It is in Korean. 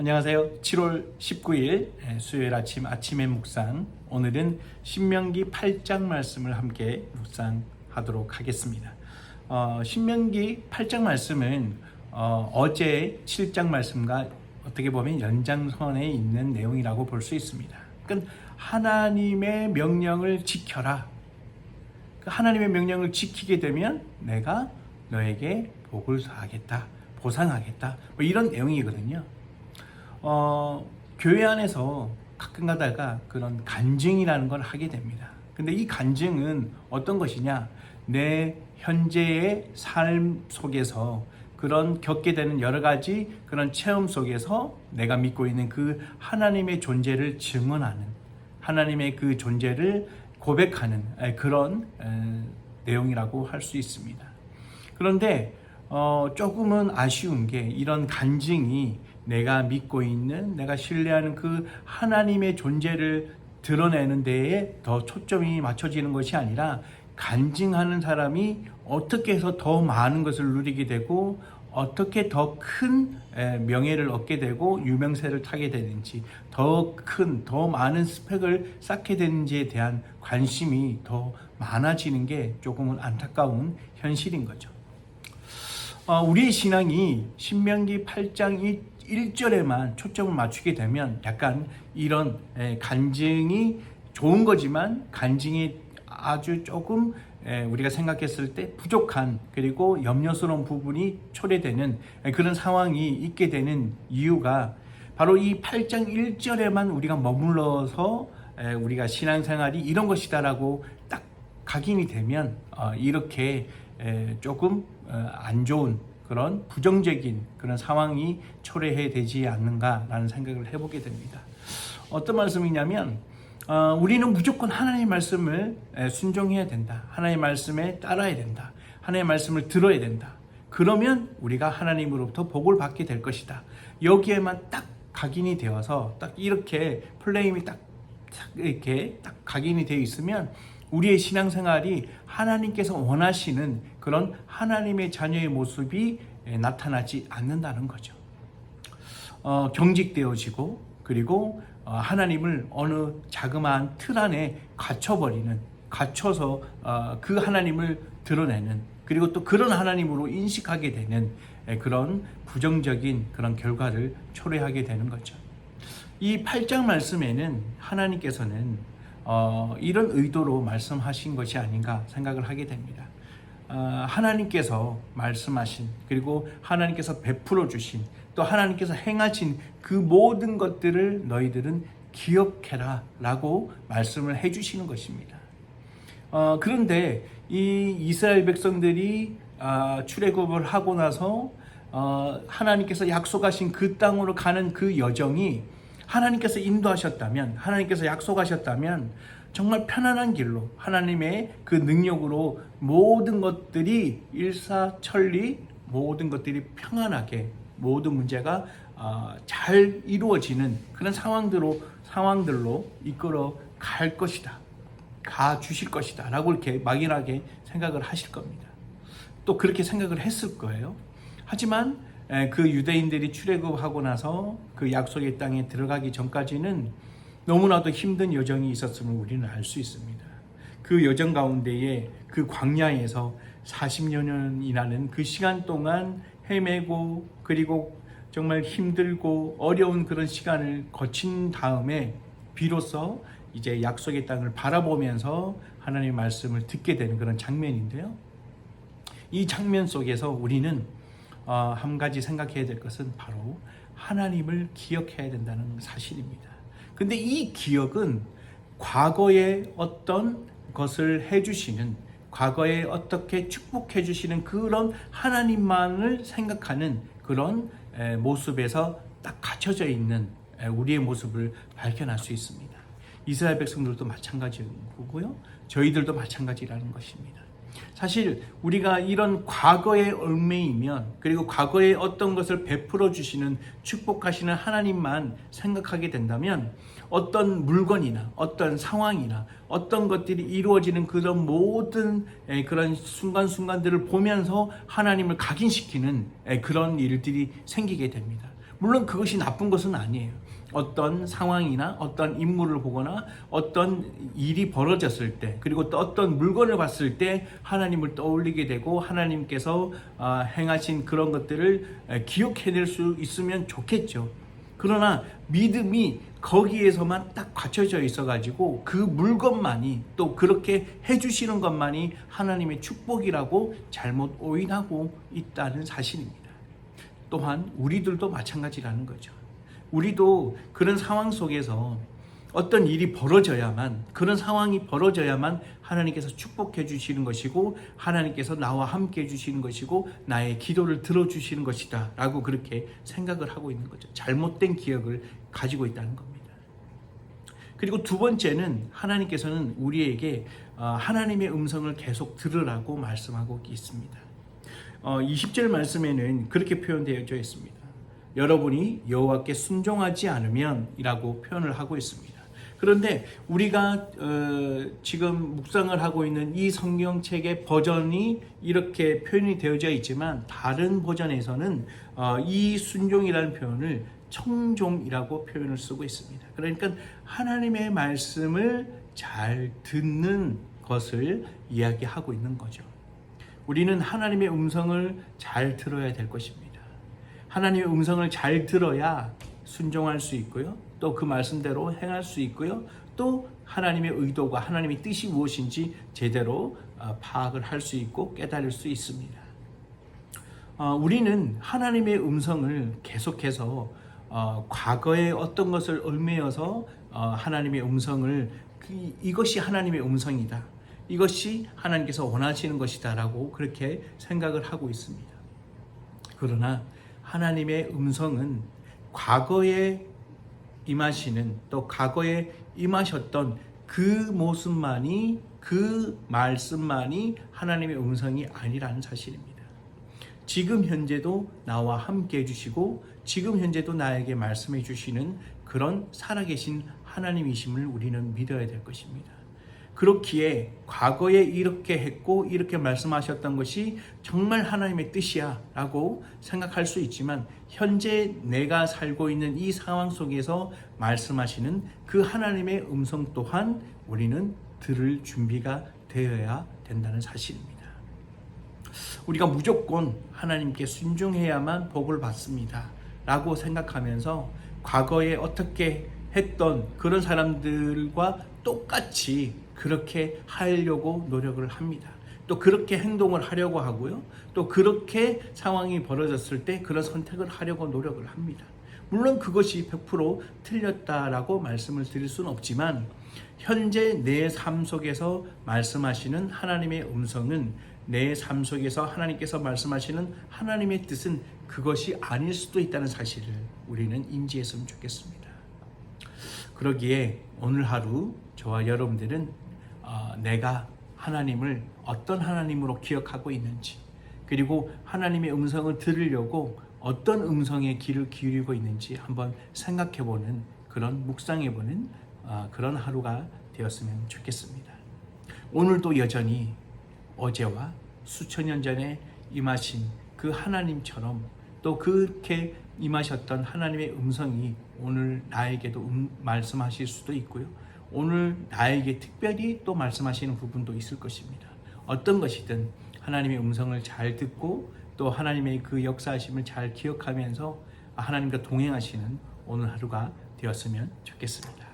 안녕하세요. 7월 19일 수요일 아침 아침의 묵상. 오늘은 신명기 8장 말씀을 함께 묵상하도록 하겠습니다. 어, 신명기 8장 말씀은 어, 제 7장 말씀과 어떻게 보면 연장선에 있는 내용이라고 볼 수 있습니다. 그러니까 하나님의 명령을 지켜라. 그 하나님의 명령을 지키게 되면 내가 너에게 복을 하겠다, 보상하겠다. 뭐 이런 내용이거든요. 어, 교회 안에서 가끔 가다가 그런 간증이라는 걸 하게 됩니다. 근데 이 간증은 어떤 것이냐? 내 현재의 삶 속에서 그런 겪게 되는 여러 가지 그런 체험 속에서 내가 믿고 있는 그 하나님의 존재를 증언하는 하나님의 그 존재를 고백하는 그런 내용이라고 할 수 있습니다. 그런데 어, 조금은 아쉬운 게 이런 간증이 내가 믿고 있는 내가 신뢰하는 그 하나님의 존재를 드러내는 데에 더 초점이 맞춰지는 것이 아니라 간증하는 사람이 어떻게 해서 더 많은 것을 누리게 되고 어떻게 더 큰 명예를 얻게 되고 유명세를 타게 되는지 더 큰, 더 많은 스펙을 쌓게 되는지에 대한 관심이 더 많아지는 게 조금은 안타까운 현실인 거죠. 어, 우리의 신앙이 신명기 8장 1절에만 초점을 맞추게 되면 약간 이런 간증이 좋은 거지만 간증이 아주 조금 우리가 생각했을 때 부족한 그리고 염려스러운 부분이 초래되는 그런 상황이 있게 되는 이유가 바로 이 8장 1절에만 우리가 머물러서 우리가 신앙생활이 이런 것이다라고 딱 각인이 되면 어, 이렇게 조금 어, 안 좋은 그런 부정적인 그런 상황이 초래해 되지 않는가라는 생각을 해보게 됩니다. 어떤 말씀이냐면 어, 우리는 무조건 하나님의 말씀을 순종해야 된다. 하나님의 말씀에 따라야 된다. 하나님의 말씀을 들어야 된다. 그러면 우리가 하나님으로부터 복을 받게 될 것이다. 여기에만 딱 각인이 되어서 딱 이렇게 플레임이 딱, 딱 이렇게 딱 각인이 되어 있으면 우리의 신앙생활이 하나님께서 원하시는 그런 하나님의 자녀의 모습이 나타나지 않는다는 거죠. 어, 경직되어지고 그리고 어, 하나님을 어느 자그마한 틀 안에 갇혀버리는 갇혀서 어, 그 하나님을 드러내는 그리고 또 그런 하나님으로 인식하게 되는 그런 부정적인 그런 결과를 초래하게 되는 거죠. 이 8장 말씀에는 하나님께서는 어, 이런 의도로 말씀하신 것이 아닌가 생각을 하게 됩니다. 어, 하나님께서 말씀하신 그리고 하나님께서 베풀어 주신 또 하나님께서 행하신 그 모든 것들을 너희들은 기억해라 라고 말씀을 해주시는 것입니다. 어, 그런데 이 이스라엘 백성들이 어, 출애굽을 하고 나서 어, 하나님께서 약속하신 그 땅으로 가는 그 여정이 하나님께서 인도하셨다면, 하나님께서 약속하셨다면, 정말 편안한 길로 하나님의 그 능력으로 모든 것들이 일사천리 모든 것들이 평안하게 모든 문제가 아, 잘 이루어지는 그런 상황들로 상황들로 이끌어 갈 것이다. 가 주실 것이다. 라고 이렇게 막연하게 생각을 하실 겁니다. 또 그렇게 생각을 했을 거예요. 하지만 그 유대인들이 출애굽하고 나서 그 약속의 땅에 들어가기 전까지는 너무나도 힘든 여정이 있었음을 우리는 알 수 있습니다. 그 여정 가운데에 그 광야에서 40여 년이라는 그 시간 동안 헤매고 그리고 정말 힘들고 어려운 그런 시간을 거친 다음에 비로소 이제 약속의 땅을 바라보면서 하나님의 말씀을 듣게 되는 그런 장면인데요. 이 장면 속에서 우리는 어, 한 가지 생각해야 될 것은 바로 하나님을 기억해야 된다는 사실입니다. 근데 이 기억은 과거에 어떤 것을 해주시는 과거에 어떻게 축복해 주시는 그런 하나님만을 생각하는 그런 모습에서 딱 갇혀져 있는 우리의 모습을 발견할 수 있습니다. 이스라엘 백성들도 마찬가지고요. 저희들도 마찬가지라는 것입니다. 사실 우리가 이런 과거의 얽매이면 그리고 과거에 어떤 것을 베풀어 주시는 축복하시는 하나님만 생각하게 된다면 어떤 물건이나 어떤 상황이나 어떤 것들이 이루어지는 그런 모든 그런 순간순간들을 보면서 하나님을 각인시키는 그런 일들이 생기게 됩니다. 물론 그것이 나쁜 것은 아니에요. 어떤 상황이나 어떤 인물을 보거나 어떤 일이 벌어졌을 때 그리고 또 어떤 물건을 봤을 때 하나님을 떠올리게 되고 하나님께서 아, 행하신 그런 것들을 에, 기억해낼 수 있으면 좋겠죠. 그러나 믿음이 거기에서만 딱 갖춰져 있어가지고 그 물건만이 또 그렇게 해주시는 것만이 하나님의 축복이라고 잘못 오인하고 있다는 사실입니다. 또한 우리들도 마찬가지라는 거죠. 우리도 그런 상황 속에서 어떤 일이 벌어져야만 그런 상황이 벌어져야만 하나님께서 축복해 주시는 것이고 하나님께서 나와 함께 해 주시는 것이고 나의 기도를 들어 주시는 것이다 라고 그렇게 생각을 하고 있는 거죠. 잘못된 기억을 가지고 있다는 겁니다. 그리고 두 번째는 하나님께서는 우리에게 어, 하나님의 음성을 계속 들으라고 말씀하고 있습니다. 어, 20절 말씀에는 그렇게 표현되어져 있습니다. 여러분이 여호와께 순종하지 않으면이라고 표현을 하고 있습니다. 그런데 우리가 어, 지금 묵상을 하고 있는 이 성경책의 버전이 이렇게 표현이 되어져 있지만 다른 버전에서는 어, 이 순종이라는 표현을 청종이라고 표현을 쓰고 있습니다. 그러니까 하나님의 말씀을 잘 듣는 것을 이야기하고 있는 거죠. 우리는 하나님의 음성을 잘 들어야 될 것입니다. 하나님의 음성을 잘 들어야 순종할 수 있고요. 또 그 말씀대로 행할 수 있고요. 또 하나님의 의도가 하나님의 뜻이 무엇인지 제대로 어, 파악을 할 수 있고 깨달을 수 있습니다. 어, 우리는 하나님의 음성을 계속해서 어, 과거에 어떤 것을 얽매여서 어, 하나님의 음성을 그, 이것이 하나님의 음성이다. 이것이 하나님께서 원하시는 것이다라고 그렇게 생각을 하고 있습니다. 그러나 하나님의 음성은 과거에 임하시는 또 과거에 임하셨던 그 모습만이 그 말씀만이 하나님의 음성이 아니라는 사실입니다. 지금 현재도 나와 함께 해주시고 지금 현재도 나에게 말씀해 주시는 그런 살아계신 하나님이심을 우리는 믿어야 될 것입니다. 그렇기에 과거에 이렇게 했고 이렇게 말씀하셨던 것이 정말 하나님의 뜻이야 라고 생각할 수 있지만 현재 내가 살고 있는 이 상황 속에서 말씀하시는 그 하나님의 음성 또한 우리는 들을 준비가 되어야 된다는 사실입니다. 우리가 무조건 하나님께 순종해야만 복을 받습니다. 라고 생각하면서 과거에 어떻게 했던 그런 사람들과 똑같이 그렇게 하려고 노력을 합니다. 또 그렇게 행동을 하려고 하고요. 또 그렇게 상황이 벌어졌을 때 그런 선택을 하려고 노력을 합니다. 물론 그것이 100% 틀렸다라고 말씀을 드릴 수는 없지만 현재 내 삶 속에서 말씀하시는 하나님의 음성은 내 삶 속에서 하나님께서 말씀하시는 하나님의 뜻은 그것이 아닐 수도 있다는 사실을 우리는 인지했으면 좋겠습니다. 그러기에 오늘 하루 저와 여러분들은 어, 내가 하나님을 어떤 하나님으로 기억하고 있는지 그리고 하나님의 음성을 들으려고 어떤 음성에 귀를 기울이고 있는지 한번 생각해보는 그런 묵상해보는 어, 그런 하루가 되었으면 좋겠습니다. 오늘도 여전히 어제와 수천 년 전에 임하신 그 하나님처럼 또 그렇게 임하셨던 하나님의 음성이 오늘 나에게도 음, 말씀하실 수도 있고요. 오늘 나에게 특별히 또 말씀하시는 부분도 있을 것입니다. 어떤 것이든 하나님의 음성을 잘 듣고 또 하나님의 그 역사하심을 잘 기억하면서 하나님과 동행하시는 오늘 하루가 되었으면 좋겠습니다.